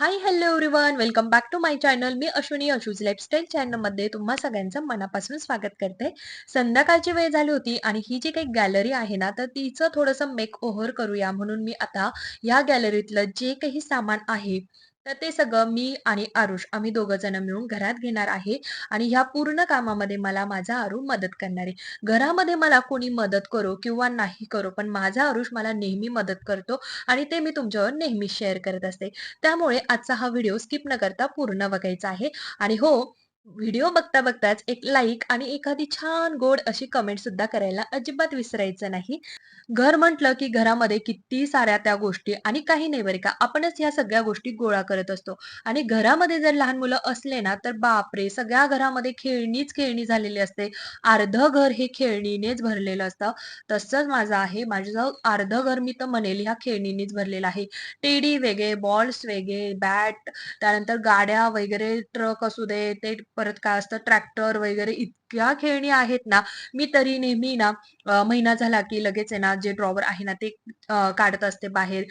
Hi hello everyone welcome back to my channel me Ashwini Ashu's lifestyle चॅनलमध्ये तुम्हा सगळ्यांचं मनापासून स्वागत करते. संध्याकाळची वेळ झाली होती आणि ही जी काही गॅलरी आहे ना तर तिचं थोडंसं मेक ओव्हर करूया. म्हणून मी आता या गॅलरीतलं जे काही सामान आहे तर ते सगळं मी आणि आरुष आम्ही दोघं जण मिळून घरात घेणार आहे आणि ह्या पूर्ण कामामध्ये मला माझा आरू मदत करणार आहे. घरामध्ये मला कोणी मदत करो किंवा नाही करो पण माझा आरुष मला नेहमी मदत करतो आणि ते मी तुमच्यावर नेहमी शेअर करत असते. त्यामुळे आजचा हा व्हिडिओ स्किप न करता पूर्ण बघायचा आहे. आणि हो व्हिडिओ बघता बघताच एक लाईक आणि एखादी छान गोड अशी कमेंट सुद्धा करायला अजिबात विसरायचं नाही. घर म्हटलं की घरामध्ये किती साऱ्या त्या गोष्टी आणि काही नाही बरे का आपणच ह्या सगळ्या गोष्टी गोळा करत असतो. आणि घरामध्ये जर लहान मुलं असले ना तर बापरे! सगळ्या घरामध्ये खेळणीच खेळणी झालेली असते. अर्ध घर हे खेळणीनेच भरलेलं असतं. तसंच माझं आहे. माझं अर्ध घर मी तर म्हणेल ह्या खेळणीनेच भरलेलं आहे. टेडी वेगळे बॉल्स वेगळे बॅट त्यानंतर गाड्या वगैरे ट्रक असू दे ते परत काय असतं ट्रॅक्टर वगैरे इतक्या खेळणी आहेत ना मी तरी नेहमी ना महिना झाला की लगेच आहे ना जे ड्रॉवर आहे ना ते काढत असते बाहेर.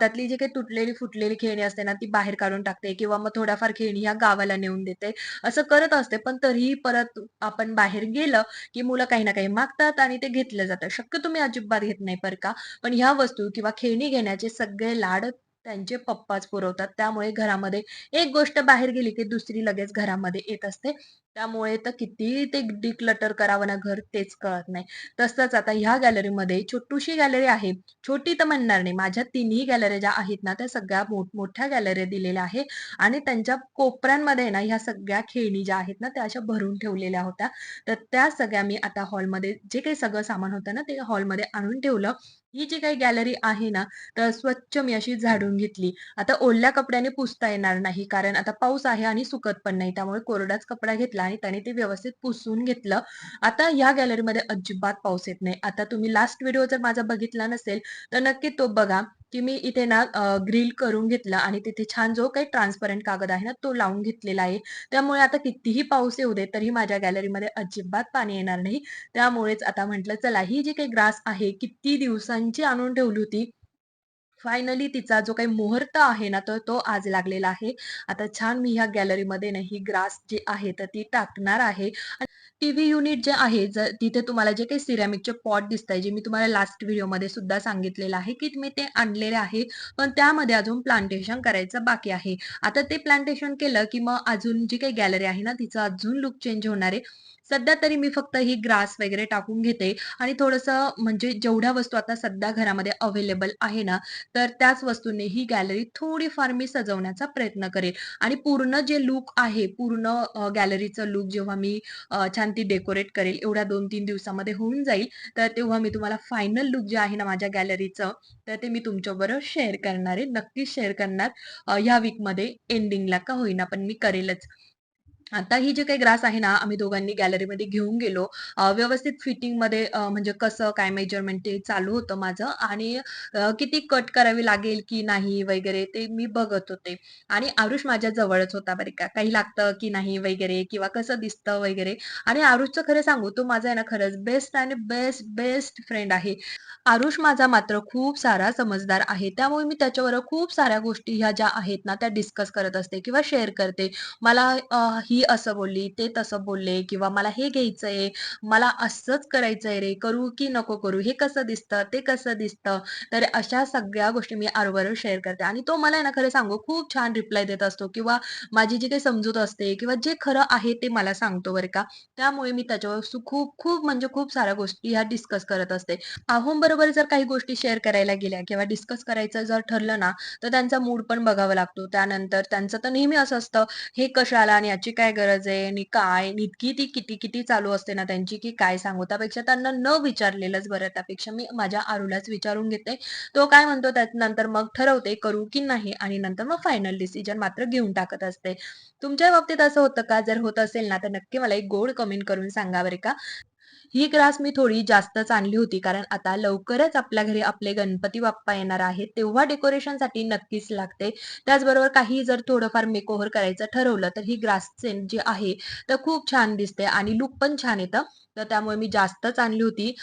त्यातली जी काही तुटलेली फुटलेली खेळणी असते ना ती बाहेर काढून टाकते किंवा मग थोड्याफार खेळणी ह्या गावाला नेऊन देते. असं करत असते पण तरीही परत आपण बाहेर गेलं की मुलं काही ना काही मागतात आणि ते घेतलं जातं. शक्य तुम्ही अजिबात घेत नाही बरं का. पण ह्या वस्तू किंवा खेळणी घेण्याचे सगळे लाड त्यांचे पप्पाच पुरवतात. त्यामुळे घरामध्ये एक गोष्ट बाहेर गेली की दुसरी लगेच घरामध्ये येत असते. त्यामुळे तर किती ते डिक्लटर करावं ना घर तेच कळत नाही. तसंच आता ह्या गॅलरीमध्ये छोटूशी गॅलरी आहे छोटी तर म्हणणार नाही. माझ्या तिन्ही गॅलरी ज्या आहेत ना त्या सगळ्या मोठमोठ्या गॅलरी दिलेल्या आहे आणि त्यांच्या कोपऱ्यांमध्ये ना ह्या सगळ्या खेळणी ज्या आहेत ना त्या अशा भरून ठेवलेल्या होत्या. तर त्या सगळ्या मी आता हॉलमध्ये जे काही सगळं सामान होतं ना ते हॉलमध्ये आणून ठेवलं. ही जी काही गॅलरी आहे ना तर स्वच्छ मी अशी झाडून घेतली. आता ओल्या कपड्याने पुसता येणार नाही कारण आता पाऊस आहे आणि सुकत पण नाही त्यामुळे कोरडाच कपडा घेतला आणि त्याने ते व्यवस्थित पुसून घेतलं. आता या गॅलरीमध्ये अजिबात पाऊस येत नाही. आता तुम्ही लास्ट व्हिडिओ जर माझा बघितला नसेल तर नक्की तो बघा की मी इथे ना ग्रिल करून घेतलं आणि तिथे छान जो काही ट्रान्सपरंट कागद आहे ना तो लावून घेतलेला आहे. त्यामुळे आता कितीही पाऊस येऊ दे तरी माझ्या गॅलरीमध्ये अजिबात पाणी येणार नाही. त्यामुळेच आता म्हटलं चला ही जी काही ग्रास आहे किती दिवसांची आणून ठेवली होती फायनली तिचा जो काही मुहूर्त आहे ना तर तो आज लागलेला आहे. आता छान मी ह्या गॅलरीमध्ये ना ही ग्रास जी आहे तर ती टाकणार आहे. टीव्ही युनिट जे आहे तिथे तुम्हाला जे काही सिरॅमिकचे पॉट दिसत आहे जे मी तुम्हाला लास्ट व्हिडिओमध्ये सुद्धा सांगितलेलं आहे की मी ते आणलेले आहे. पण त्यामध्ये अजून प्लांटेशन करायचं बाकी आहे. आता ते प्लांटेशन केलं की मग अजून जी काही गॅलरी आहे ना तिचं अजून लुक चेंज होणार आहे. सध्या तरी मी फक्त ही ग्रास वगैरे टाकून घेते. आणि थोडंसं म्हणजे जेवढ्या वस्तू आता सध्या घरामध्ये अवेलेबल आहे ना तर त्याच वस्तूंनी ही गॅलरी थोडीफार मी सजवण्याचा प्रयत्न करेल आणि पूर्ण जे लुक आहे पूर्ण गॅलरीचं लुक जेव्हा मी छान ती डेकोरेट करेल एवढ्या दोन तीन दिवसामध्ये होऊन जाईल. तर तेव्हा मी तुम्हाला फायनल लुक जे आहे ना माझ्या गॅलरीचं तर ते मी तुमच्याबरोबर शेअर करणार आहे. नक्कीच शेअर करणार. ह्या वीकमध्ये एंडिंगला का होईना पण मी करेलच. आता ही जी काही ग्रास आहे ना आम्ही दोघांनी गॅलरीमध्ये घेऊन गेलो. व्यवस्थित फिटिंगमध्ये म्हणजे कसं काय मेजरमेंट ते चालू होतं माझं. आणि किती कट करावी लागेल की नाही वगैरे ते मी बघत होते. आणि आरुष माझ्या जवळच होता बरे का. काही लागतं की नाही वगैरे किंवा कसं दिसतं वगैरे. आणि आरुषचं खरं सांगू तो माझा आहे ना खरंच बेस्ट आणि बेस्ट बेस्ट फ्रेंड आहे. आरुष माझा मात्र खूप सारा समजदार आहे. त्यामुळे मी त्याच्यावर खूप साऱ्या गोष्टी ह्या ज्या आहेत ना त्या डिस्कस करत असते किंवा शेअर करते. मला ही ही असं बोलली, ते तसं बोलले किंवा मला हे घ्यायचंय, मला असंच करायचंय रे, करू की नको करू? हे कसं दिसतं? ते कसं दिसतं? तर अशा सगळ्या गोष्टी मी आरोबरोबर शेअर करते आणि तो मला ना खरं सांगू खूप छान रिप्लाय देत असतो किंवा माझी जी काही समजूत असते किंवा जे खरं आहे ते मला सांगतो बरं का. त्यामुळे मी त्याच्यावर खूप खूप म्हणजे खूप साऱ्या गोष्टी ह्या डिस्कस करत असते. बरोबर जर काही गोष्टी शेअर करायला गेल्या किंवा डिस्कस करायचं जर ठरलं ना, तर त्यांचा मूड पण बघावा लागतो. त्यानंतर त्यांचं तर नेहमी असं असतं हे कशाला आणि याची काय गरज आहे आणि काय इतकी ती किती किती चालू असते ना त्यांची, की काय सांगू. त्यापेक्षा त्यांना न विचारलेलंच बरं. त्यापेक्षा मी माझ्या आरूलाच विचारून घेते. तो काय म्हणतो त्यानंतर मग ठरवते करू की नाही आणि नंतर मग फायनल डिसिजन मात्र घेऊन टाकत असते. तुमच्या बाबतीत असं होतं का? जर होत असेल ना, तर नक्की मला एक गोड कमेंट करून सांगा बरं का. ही ग्रास मी थोडी जास्तच आणली होती कारण आता लवकरच आपल्या घरी आपले गणपती बाप्पा येणार आहेत तेव्हा डेकोरेशनसाठी नक्कीच लागते. त्याचबरोबर काही जर थोडंफार मेकओव्हर करायचं ठरवलं तर ही ग्रासचे जी आहे तर खूप छान दिसते आणि लुक पण छान येतं. तर त्यामुळे मी जास्तच आणली होती.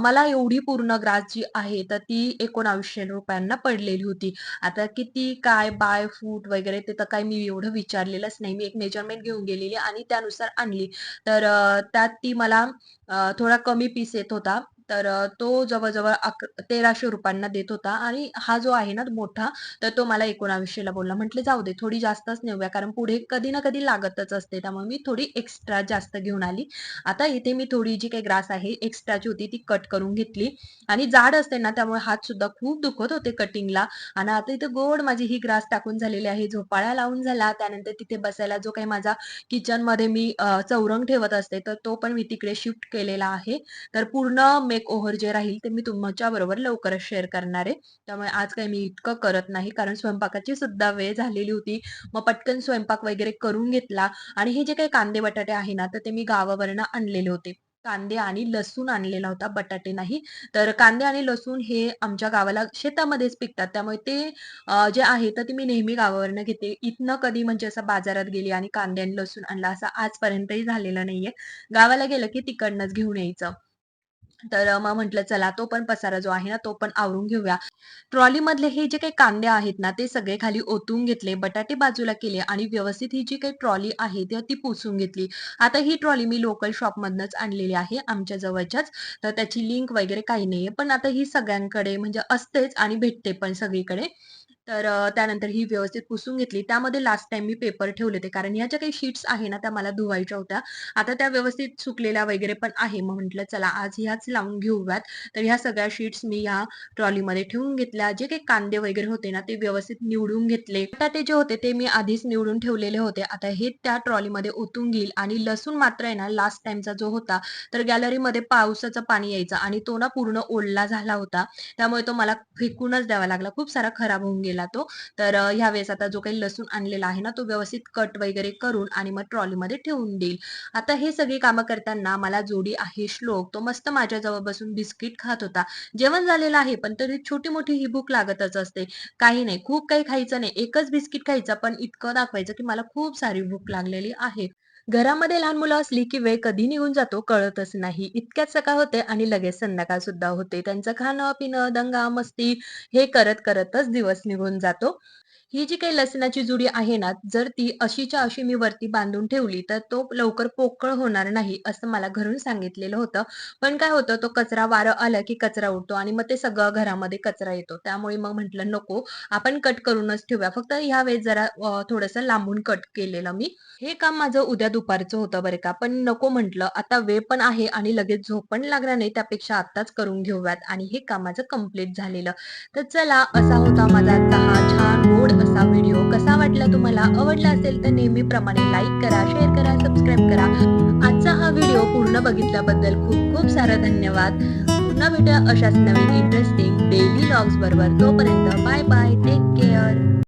मला एवढी पूर्ण ग्रास जी आहे तर ती एकोणावीसशे रुपयांना पडलेली होती. आता किती काय बाय फूट वगैरे ते तर काही मी एवढं विचारलेलंच नाही. मी एक मेजरमेंट घेऊन गेलेली आणि त्यानुसार आणली. तर त्यात ती मला थोडा कमी पीस येत होता. तर तो जवळजवळ अक तेराशे रुपयांना देत होता आणि हा जो आहे ना मोठा तर तो मला 1900 ला बोलला. म्हटले जाऊ दे थोडी जास्तच नेऊया कारण पुढे कधी ना कधी लागतच असते. त्यामुळे मी थोडी एक्स्ट्रा जास्त घेऊन आली. आता इथे मी थोडी जी काही ग्रास आहे एक्स्ट्राची होती ती कट करून घेतली आणि जाड असते ना त्यामुळे हात सुद्धा खूप दुखत होते कटिंगला आणि आता इथे गोड माझी ही ग्रास टाकून झालेली आहे. झोपाळा लावून झाला. त्यानंतर तिथे बसायला जो काही माझा किचनमध्ये मी चौरंग ठेवत असते तर तो पण मी तिकडे शिफ्ट केलेला आहे. तर पूर्ण एक ओव्हर जे राहील ते मी तुमच्या बरोबर लवकरच शेअर करणार आहे. त्यामुळे आज काही मी इतकं करत नाही कारण स्वयंपाकाची सुद्धा वेळ झालेली होती. मग पटकन स्वयंपाक वगैरे करून घेतला आणि हे जे काही कांदे बटाटे आहे ना तर ते मी गावावरनं आणलेले होते. कांदे आणि लसूण आणलेला होता, बटाटे नाही. तर कांदे आणि लसूण हे आमच्या गावाला शेतामध्येच पिकतात. त्यामुळे ते जे आहे तर ते मी नेहमी गावावरनं घेते. इथनं कधी म्हणजे असं बाजारात गेली आणि कांदे आणि लसूण आणला असं आजपर्यंतही झालेलं नाहीये. गावाला गेलं की तिकडनंच घेऊन यायचं. तर मग म्हटलं चला तो पण पसारा जो आहे ना तो पण आवरून घेऊया. ट्रॉलीमधले हे जे काही कांदे आहेत ना ते सगळे खाली ओतून घेतले, बटाटे बाजूला केले आणि व्यवस्थित ही जी काही ट्रॉली आहे ती पुसून घेतली. आता ही ट्रॉली मी लोकल शॉपमधनंच आणलेली आहे आमच्या जवळच्याच. तर त्याची लिंक वगैरे काही नाहीये. पण आता ही सगळ्यांकडे म्हणजे असतेच आणि भेटते पण सगळीकडे. तर त्यानंतर ही व्यवस्थित पुसून घेतली. त्यामध्ये लास्ट टाईम मी पेपर ठेवले होते कारण ह्या ज्या काही शीट्स आहे ना त्या मला धुवायच्या होत्या. आता त्या व्यवस्थित सुकलेल्या वगैरे पण आहे. मग म्हटलं चला आज ह्याच लावून घेऊयात. तर ह्या सगळ्या शीट्स मी ह्या ट्रॉलीमध्ये ठेवून घेतल्या. जे काही कांदे वगैरे होते ना ते व्यवस्थित निवडून घेतले. बटाटे जे होते ते मी आधीच निवडून ठेवलेले होते. आता हे त्या ट्रॉलीमध्ये ओतून घेईल आणि लसूण मात्र आहे ना लास्ट टाईमचा जो होता तर गॅलरीमध्ये पावसाचं पाणी यायचं आणि तो ना पूर्ण ओढला झाला होता. त्यामुळे तो मला फेकूनच द्यावा लागला. खूप सारा खराब होऊन गेला तो. तर ह्या ह्यावेळेस आता जो काही लसूण आणलेला आहे ना तो व्यवस्थित कट वगैरे करून आणि मग ट्रॉलीमध्ये ठेवून देईल. आता हे सगळी कामं करताना मला जोडी आहे श्लोक. तो मस्त माझ्याजवळ बसून बिस्किट खात होता. जेवण झालेलं आहे, पण तरी छोटी-मोठी ही भूक लागतच असते. काही नाही, खूप काही खायचं नाही. एकच बिस्किट खायचं, पण इतकं दाखवायचं, की मला खूप सारी भूक लागलेली आहे. घरामध्ये लहान मुलं असली, की वेळ कधी निघून जातो कळतच नाही. इतक्याच सकाळ होते आणि लगेच संध्याकाळ सुद्धा होते. त्यांचं खाणं-पिणं, दंगा-मस्ती हे करत-करतच दिवस निघून जातो. ही जी काही लसणाची जुडी आहे ना, जर ती अशीच्या अशी मी वरती बांधून ठेवली, तर तो लवकर पोकळ होणार नाही, असं मला घरून सांगितलेलं होतं. पण काय होतं, तो कचरा वारं आलं की कचरा उडतो आणि मग ते सगळं घरामध्ये कचरा येतो. त्यामुळे मग म्हटलं नको, आपण कट करूनच ठेवूया. फक्त ह्या वेळेस जरा थोडंसं लांबून कट केलेलं मी. हे काम माझं उद्या दुपारचं होतं बरं का, पण नको म्हटलं, आता वेळ पण आहे आणि लगेच झोप पण लागणार नाही, त्यापेक्षा आत्ताच करून घेऊयात आणि हे काम माझं कंप्लीट झालेलं. तर चला, असा होता माझा आजचा हा एपिसोड असा व्हिडिओ. कसा वाटला तुम्हाला? आवडला असेल तर नेहमीप्रमाणे लाईक करा, शेअर करा, सबस्क्राईब करा. आजचा हा व्हिडिओ पूर्ण बघितल्याबद्दल खूप खूप सारा धन्यवाद. पुन्हा भेटूया अशाच नवीन इंटरेस्टिंग डेली लॉग्स बरोबर. तोपर्यंत बाय बाय. Take care.